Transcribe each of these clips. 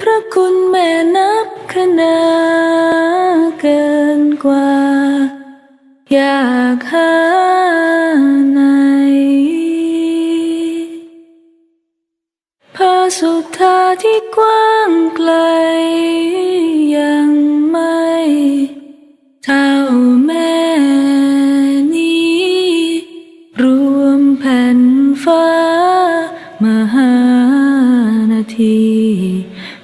พระคุณแม่นับคะนาเกินกว่า อยากหาไหนพระสุธาที่กว้างไกล ยังไม่เท่าแม่นี้ รวมแผ่นฟ้ามหานาที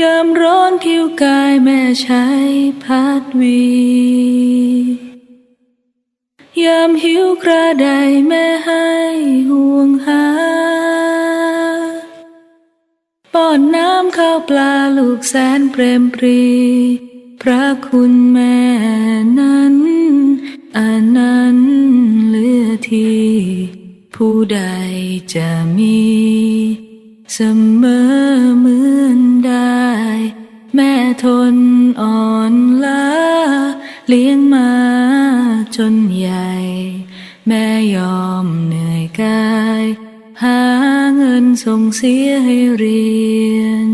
ยามร้อนผิวกายแม่ใช้พัดวี ยามหิวกระไดแม่ให้ห่วงหา ป้อนน้ำข้าวปลาลูกแสนเปรมปรี พระคุณแม่นั้นอันนั้นเลือที่ผู้ใดจะมี เสมอเมือ เลี้ยงมาจนใหญ่ แม่ยอมเหนื่อยกาย หาเงินส่งเสียให้เรียน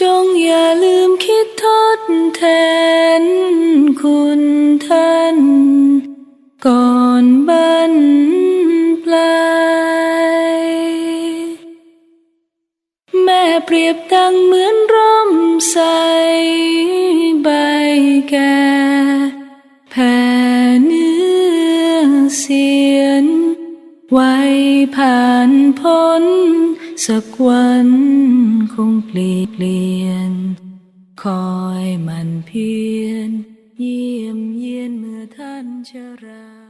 จงอย่าลืมคิดทดแทนคุณท่าน ก่อนบันปลายแม่เปรียบดังเหมือนร่มใส แก่แผ่เนื้อเสียน ไว้ผ่านพ้น สักวันคงเปลี่ยนเปลี่ยน คอยมันเพียน เยี่ยมเยียนเมื่อท่านชรา